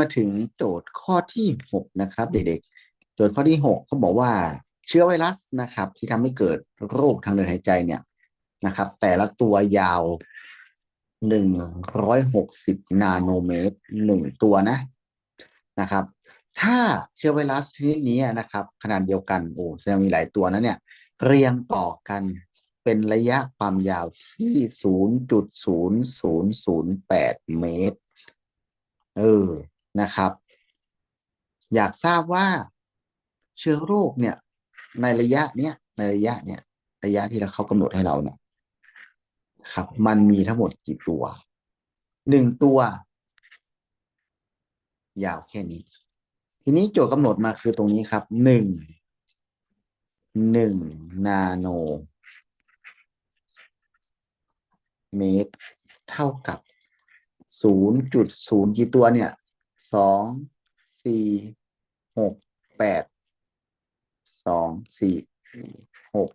มาถึงโจทย์ข้อที่หกนะครับ เด็กๆ โจทย์ข้อที่หกเขาบอกว่าเชื้อไวรัสนะครับ ที่ทำให้เกิดโรคทางเดินหายใจเนี่ยนะครับ แต่ละตัวยาวหนึ่งร้อยหกสิบนาโนเมตรหนึ่งตัวนะนะครับ ถ้าเชื้อไวรัสชนิดนี้นะครับ ขนาดเดียวกันโอ้แสดงมีหลายตัวนะเนี่ย เรียงต่อกันเป็นระยะความยาวที่ศูนย์จุดศูนย์ศูนย์ศูนย์แปดเมตร เออ นะครับ อยากทราบว่าเชื้อโรคเนี่ย ในระยะเนี้ยในระยะเนี่ยระยะที่เราเขากำหนดให้เราเนี่ยครับ มันมีทั้งหมดกี่ตัวหนึ่งตัว ยาวแค่นี้ ทีนี้โจทย์กำหนดมาคือตรงนี้ครับหนึ่งหนึ่งนาโน เมตร เท่ากับศูนย์จุดศูนย์กี่ตัวเนี่ย สองสี่หกแปดสองสี่หก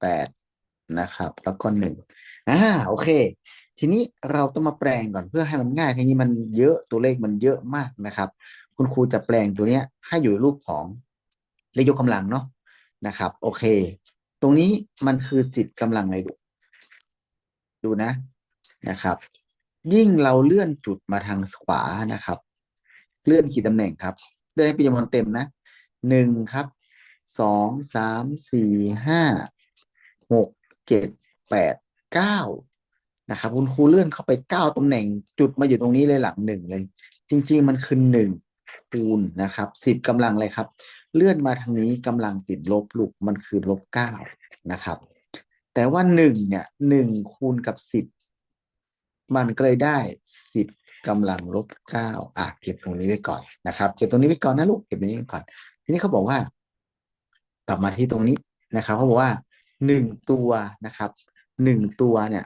แปดนะครับ แล้วก็หนึ่งอ่าโอเค ทีนี้เราต้องมาแปลงก่อนเพื่อให้มันง่ายทีนี้มันเยอะตัวเลขมันเยอะมากนะครับ คุณครูจะแปลงตัวเนี้ย ให้อยู่รูปของเลขยกกำลังเนาะนะครับ โอเค ตรงนี้มันคือสิบกำลังอะไรดูดูนะนะครับ ยิ่งเราเลื่อนจุดมาทางขวานะครับ เลื่อนกี่ตำแหน่งครับ เลื่อนให้เป็นจำนวนเต็มนะหนึ่งครับสองสามสี่ห้าหกเจ็ดแปดเก้านะครับคุณครูเลื่อนเข้าไปเก้าตำแหน่ง จุดมาอยู่ตรงนี้เลยหลังหนึ่งเลย จริง ๆ มันคือหนึ่งคูณนะครับสิบกำลังเลยครับ เลื่อนมาทางนี้กำลังติดลบลูกมันคือลบเก้านะครับ แต่ว่าหนึ่งเนี่ยหนึ่งคูณกับสิบ มันก็เลยได้สิบกำลังลบเก้าอะเก็บตรงนี้ไว้ก่อนนะครับ เก็บตรงนี้ไว้ก่อนนะลูก เก็บตรงนี้ไว้ก่อน ทีนี้เขาบอกว่า กลับมาที่ตรงนี้นะครับเขาบอกว่าหนึ่งตัวนะครับหนึ่งตัวเนี่ย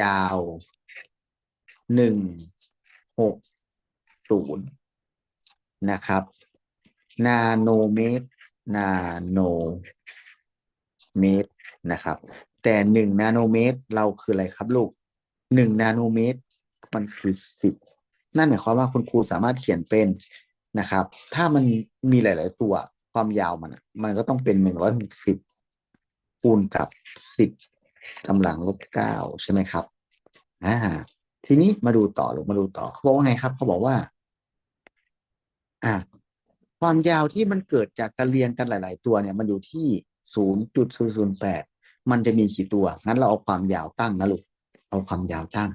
ยาวหนึ่งหกศูนย์นะครับ นาโนเมตร นาโนเมตรนะครับ แต่หนึ่งนาโนเมตร เราคืออะไรครับลูกหนึ่งนาโนเมตร มันคือสิบนั่นหมายความว่าคุณครูสามารถเขียนเป็นนะครับ ถ้ามันมีหลาย ๆ ตัวความยาวมันมันก็ต้องเป็นหนึ่งร้อยหกสิบคูณกับสิบกำลังลบเก้าใช่ไหมครับอ่าทีนี้มาดูต่อลงมาดูต่อเขาบอกว่าไงครับเขาบอกว่า อ่า ความยาวที่มันเกิดจากการเรียงกันหลาย ๆ ตัวเนี่ย มันอยู่ที่ศูนย์จุดศูนย์ศูนย์แปด มันจะมีกี่ตัว งั้นเราเอาความยาวตั้งนะลูก เอาความยาวตั้ง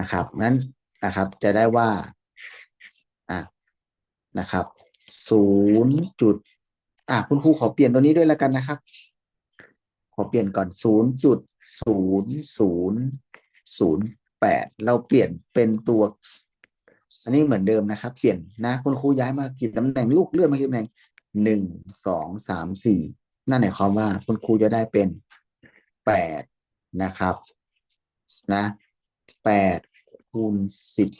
นะครับนั้นนะครับ จะได้ว่าอ่านะครับศูนย์จุดอ่าคุณครูขอเปลี่ยนตัวนี้ด้วยแล้วกันนะครับ ขอเปลี่ยนก่อนศูนย์จุดศูนย์ศูนย์ศูนย์แปดเราเปลี่ยนเป็นตัว อันนี้เหมือนเดิมนะครับ เปลี่ยนนะคุณครูย้ายมากี่ตำแหน่งลูกเลื่อนมากี่ตำแหน่งหนึ่งสองสามสี่นั่นหมายความว่าคุณครูจะได้เป็น แปดนะครับนะแปดคูณสิบ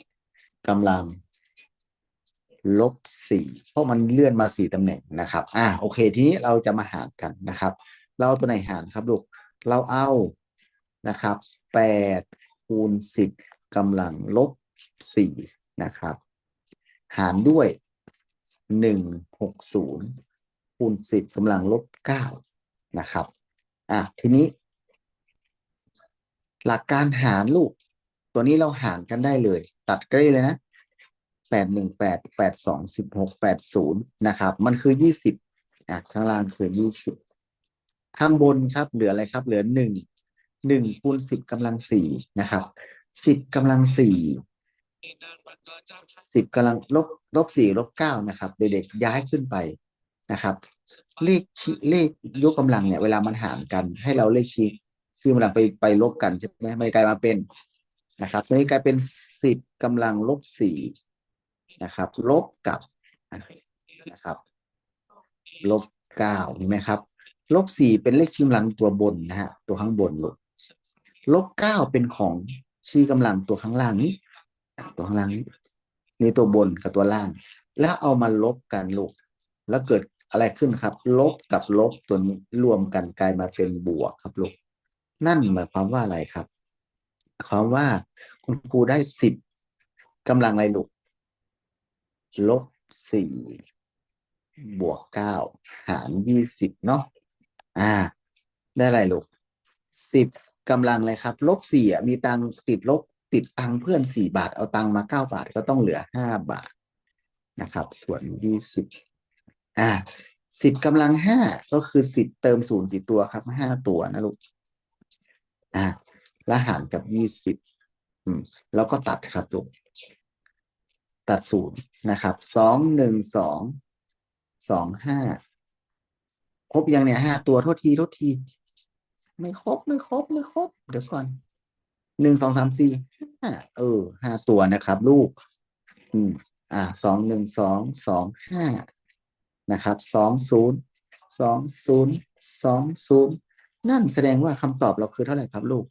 กำลังลบสี่เพราะมันเลื่อนมาสี่ตำแหน่งนะครับ อ่าโอเค ทีนี้เราจะมาหารกันนะครับ เราเอาตัวไหนหารครับลูก เราเอานะครับแปดคูณสิบกำลังลบสี่นะครับ หารด้วยหนึ่งหกศูนย์คูณสิบกำลังลบเก้านะครับ อะทีนี้ หลักการหารลูก ตัวนี้เราหารกันได้เลย ตัดใกล้เลยนะแปดหนึ่งแปดแปดสองสิบหกแปดศูนย์นะครับ มันคือยี่สิบอะข้างล่างคือยี่สิบข้างบนครับเหลืออะไรครับ เหลือหนึ่งหนึ่งคูณสิบกำลังสี่นะครับสิบกำลังสี่สิบกำลังลบลบสี่ลบเก้านะครับ เด็กๆย้ายขึ้นไปนะครับ เลขเลขยกกำลังเนี่ย เวลามันหารกัน ให้เราเลขชี้ ชื่อกำลังไปไปลบกันใช่ไหมมันกลายมาเป็นนะครับตัวนี้กลายเป็นสิบกำลังลบสี่นะครับ ลบกับนะครับลบเก้าเห็นไหมครับ ลบสี่เป็นเลขชี้กำลังตัวบนนะฮะตัวข้างบนลบลบเก้าเป็นของชี้กำลังตัวข้างล่างนี้ ตัวข้างล่างนี้นี่ตัวบนกับตัวล่าง แล้วเอามาลบกันลูกแล้วเกิดอะไรขึ้นครับ ลบกับลบตัวนี้รวมกันกลายมาเป็นบวกครับลูก นั่นหมายความว่าอะไรครับความว่าคุณครูได้สิบกำลังอะไรลูกลบสี่บวกเก้าหารยี่สิบเนาะอ่า ได้อะไรลูกสิบกำลังอะไรครับ ลบสี่อะมีตังติดลบติดตังเพื่อนสี่บาท เอาตังมาเก้าบาทก็ต้องเหลือห้าบาทนะครับ ส่วนยี่สิบอ่าสิบกำลังห้าก็คือสิบเติมศูนย์กี่ตัวครับห้าตัวนะลูก อ่าแล้วหารกับยี่สิบแล้วก็ตัดครับลูกตัดศูนย์นะครับสองหนึ่งสองสองห้าครบยังเนี่ยห้าตัวโทษทีโทษที ไม่ครบไม่ครบไม่ครบเดี๋ยวก่อนหนึ่งสองสามสี่ห้าเออห้าตัวนะครับ ลูก อืม อ่าสองหนึ่งสองสองห้านะครับสองศูนย์สองศูนย์สองศูนย์ นั่นแสดงว่าคำตอบเราคือเท่าไหร่ครับลูก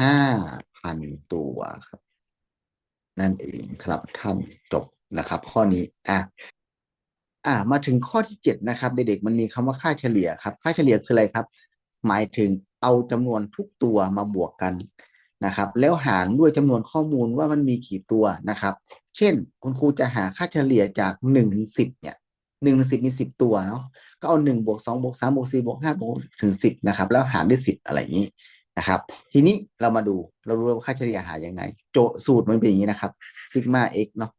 ห้าพันตัวครับ นั่นเองครับท่านจบนะครับ ข้อนี้อะอ่ามาถึงข้อที่เจ็ดนะครับเด็กๆมันมีคำว่าค่าเฉลี่ยครับ ค่าเฉลี่ยคืออะไรครับ หมายถึงเอาจำนวนทุกตัวมาบวกกันนะครับ แล้วหารด้วยจำนวนข้อมูลว่ามันมีกี่ตัวนะครับ เช่น คุณครูจะหาค่าเฉลี่ยจากหนึ่งสิบเนี่ย หนึ่งถึงสิบมีสิบตัวเนาะก็เอาหนึ่งบวกสองบวกสามบวกสี่บวกห้าบวกถึงสิบนะครับแล้วหารด้วยสิบอะไรอย่างนี้นะครับ ทีนี้เรามาดูเรารู้ว่าค่าเฉลี่ยหายังไง โจสูตรมันเป็นอย่างนี้นะครับซิกมา x เนาะ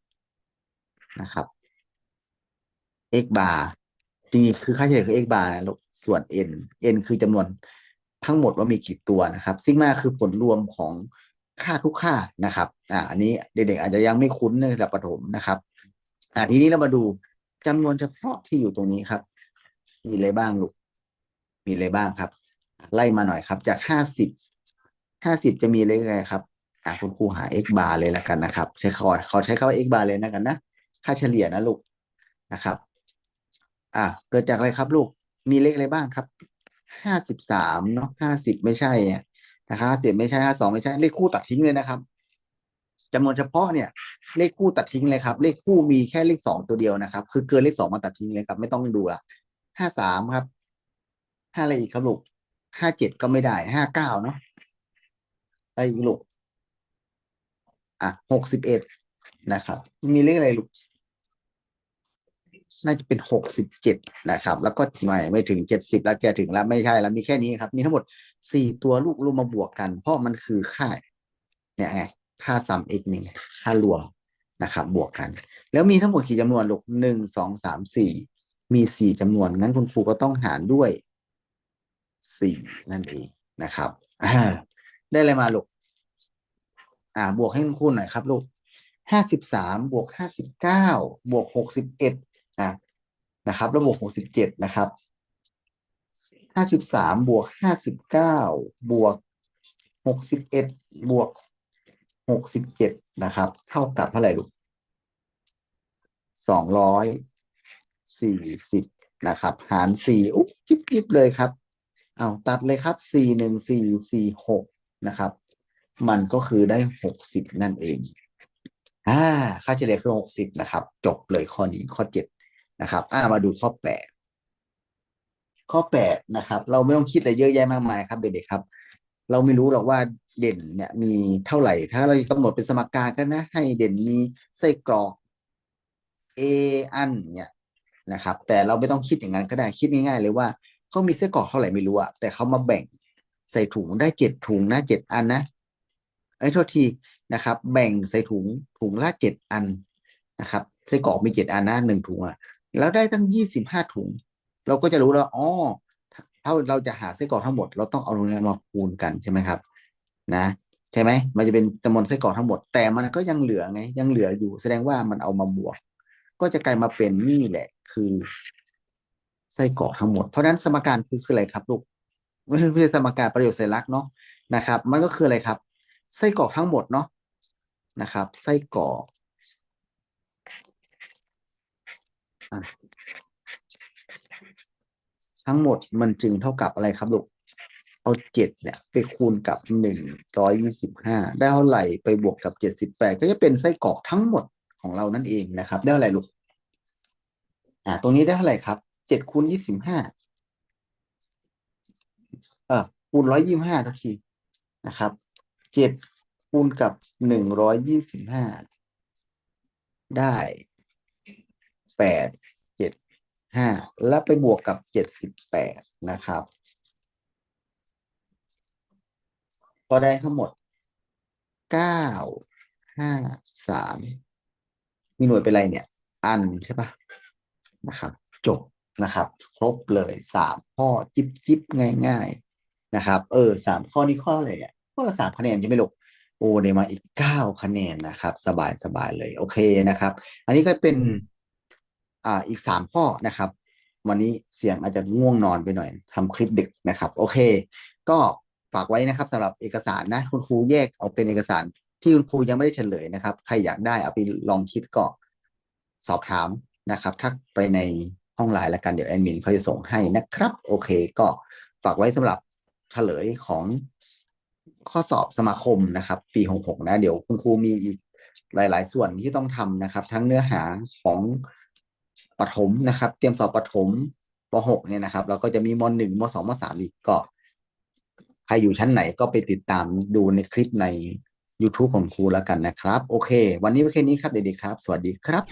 นะครับ x bar จริงๆคือค่าเฉลี่ยคือ x bar นะลูกส่วน n n คือจำนวนทั้งหมดว่ามีกี่ตัวนะครับซิกมาคือผลรวมของค่าทุกค่านะครับ อ่า อันนี้เด็กๆอาจจะยังไม่คุ้นในระดับประถมนะครับ อ่าทีนี้เรามาดู จำนวนเฉพาะที่อยู่ตรงนี้ครับ มีอะไรบ้างลูก มีอะไรบ้างครับ ไล่มาหน่อยครับ จากห้าสิบห้าสิบจะมีอะไรไงครับอ่าคุณครูหา x bar เลยแล้วกันนะครับ ใช้ขอขอใช้คำว่า x bar เลยนะกันนะ ค่าเฉลี่ยนะลูกนะครับ อ่าเกิดจากอะไรครับลูก มีเลขอะไรบ้างครับห้าสิบสามเนาะห้าสิบไม่ใช่นะครับสิบไม่ใช่ห้าสองไม่ใช่เลขคู่ตัดทิ้งเลยนะครับ จำนวนเฉพาะเนี่ยเลขคู่ตัดทิ้งเลยครับ เลขคู่มีแค่เลขสองตัวเดียวนะครับ คือเกินเลขสองมาตัดทิ้งเลยครับ ไม่ต้องดูละห้าสามครับห้าอะไรอีกครับลูกห้าเจ็ดก็ไม่ได้ห้าเก้าเนาะอะไรอีกลูกอะหกสิบเอ็ดนะครับ มีเลขอะไรลูกน่าจะเป็นหกสิบเจ็ดนะครับ แล้วก็ไม่ไม่ถึงเจ็ดสิบแล้วจะถึงแล้วไม่ใช่แล้วมีแค่นี้ครับ มีทั้งหมดสี่ตัวลูกรวมมาบวกกัน เพราะมันคือค่าเนี่ยไง ค่าซัม x นี่งค่ารวมนะครับบวกกัน แล้วมีทั้งหมดกี่จำนวนลูกหนึ่งสองสามสี่มีสี่จำนวน งั้นคุณครูก็ต้องหารด้วยสี่นั่นเองนะครับได้อะไรมาลูกอ่าบวกให้คุณครูหน่อยครับลูกห้าสิบสามบวกห้าสิบเก้าบวกหกสิบเอ็ดอะนะครับแล้วบวกหกสิบเจ็ดนะครับห้าสิบสามบวกห้าสิบเก้าบวกหกสิบเอ็ดบวก หกสิบเจ็ดนะครับ เท่ากับเท่าไหร่ลูกสองร้อยสี่สิบนะครับ หารสี่อุ๊บจิ๊บจิ๊บเลยครับ เอาตัดเลยครับสี่หนึ่งสี่สี่หกนะครับ มันก็คือได้หกสิบนั่นเองอ่าค่าเฉลี่ยคือหกสิบนะครับ จบเลยข้อนี้ข้อเจ็ดนะครับ อ่ามาดูข้อแปดข้อแปดนะครับ เราไม่ต้องคิดอะไรเยอะแยะมากมายครับเด็กๆครับ เราไม่รู้หรอกว่าเด่นเนี่ยมีเท่าไหร่ ถ้าเรากำหนดเป็นสมการก็นะ ให้เด่นมีไส้กรอก A อันเนี่ยนะครับ แต่เราไม่ต้องคิดอย่างนั้นก็ได้คิดง่ายๆเลยว่าเขามีไส้กรอกเท่าไหร่ไม่รู้อะแต่เขามาแบ่งใส่ถุงได้เจ็ดถุงนะเจ็ดอันนะไอ้โทษทีนะครับ แบ่งใส่ถุงถุงละเจ็ดอันนะครับไส้กรอกมีเจ็ดอันนะหนึ่งถุงอะแล้วได้ตั้งยี่สิบห้าถุง เราก็จะรู้แล้วอ๋อ ถ้าเราจะหาไส้กรอกทั้งหมด เราต้องเอาตรงนี้มาคูณกันใช่ไหมครับ นะ ใช่ไหมมันจะเป็นจำนวนไส้กรอกทั้งหมด แต่มันก็ยังเหลือไง ยังเหลืออยู่ แสดงว่ามันเอามาบวก ก็จะกลายมาเป็นนี่แหละ คือไส้กรอกทั้งหมด เพราะนั้นสมการคือคืออะไรครับลูกไม่ใช่สมการประโยชน์สัญลักษณ์เนาะนะครับ มันก็คืออะไรครับไส้กรอกทั้งหมดเนาะนะครับไส้กรอกอะ ทั้งหมดมันจึงเท่ากับอะไรครับลูก เอาเจ็ดเนี่ยไปคูณกับหนึ่งร้อยยี่สิบห้าได้เท่าไหร่ไปบวกกับเจ็ดสิบแปดก็จะเป็นไส้กรอกทั้งหมดของเรานั่นเองนะครับ ได้เท่าไหร่ลูก อ่า ตรงนี้ได้เท่าไหร่ครับเจ็ดคูณยี่สิบห้าเออคูณร้อยยี่สิบห้าทุกทีนะครับเจ็ดคูณกับหนึ่งร้อยยี่สิบห้าได้แปด ห้าแล้วไปบวกกับเจ็ดสิบแปดนะครับ ก็ได้ทั้งหมดเก้าห้าสามมีหน่วยเป็นไรเนี่ย อันใช่ปะนะครับ จบนะครับ ครบเลยสามข้อจิบจิบง่าย ๆนะครับ เออสามข้อนี้ข้ออะไรเนี่ยข้อละสามคะแนนใช่ไหมลูกโอ้ได้มาอีกเก้าคะแนนนะครับ สบายสบายเลย โอเคนะครับ อันนี้ก็เป็น อ่าอีกสามข้อนะครับ วันนี้เสียงอาจจะง่วงนอนไปหน่อยทำคลิปดึกนะครับ โอเค ก็ฝากไว้นะครับสำหรับเอกสารนะคุณครูแยกเอาเป็นเอกสารที่คุณครูยังไม่ได้เฉลยนะครับ ใครอยากได้เอาไปลองคิดก็สอบถามนะครับทักไปในห้องไลน์ล้วกันเดี๋ยวแอดมินเขาจะส่งให้นะครับ โอเค ก็ฝากไว้สำหรับเฉลยของข้อสอบสมาคมนะครับ ปี 66 นะ เดี๋ยวคุณครูมีอีกหลาย ๆ ส่วนที่ต้องทำนะครับ ทั้งเนื้อหาของ ปฐมนะครับ เตรียมสอบปฐมป .6 เนี่ยนะครับ เราก็จะมีม .1 ม .2 ม .3 อีกก็ใครอยู่ชั้นไหนก็ไปติดตามดูในคลิปใน YouTube ของครูแล้วกันนะครับ โอเค วันนี้แค่นี้ครับเด็กๆครับ สวัสดีครับ